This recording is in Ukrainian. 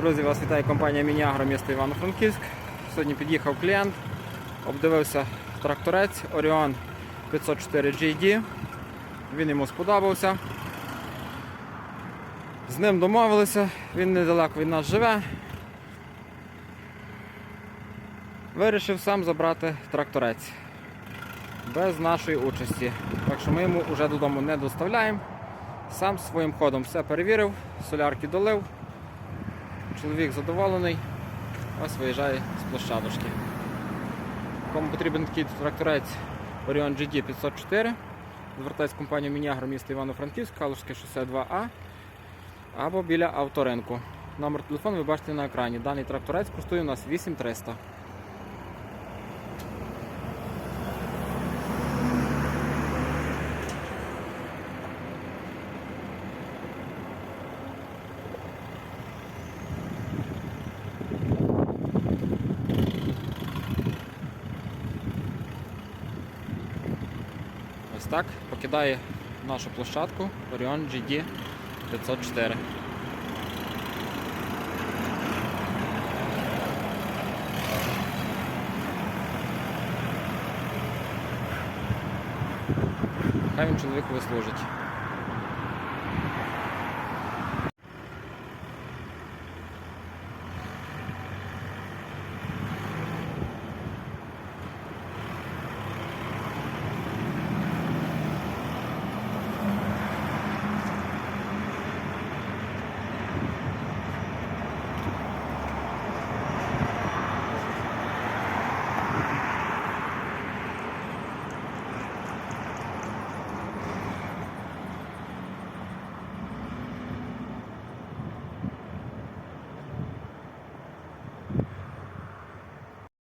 Друзі, вас вітає компанія Мініагро місто Івано-Франківськ. Сьогодні під'їхав клієнт, обдивився тракторець Orion 504 GD. Він йому сподобався. З ним домовилися, він недалеко від нас живе. Вирішив сам забрати тракторець без нашої участі. Так що ми йому вже додому не доставляємо. Сам своїм ходом все перевірив, солярки долив. Чоловік задоволений, ось виїжджає з площадочки. Кому потрібен такий тракторець Orion GD 504, звертайтесь в компанію Мінягро міста Івано-Франківськ, Калужське шосе 2А або біля авторинку. Номер телефону ви бачите на екрані. Даний тракторець коштує у нас 8300. Ось так покидає нашу площадку Orion GD 504. Хай він чоловікові служить.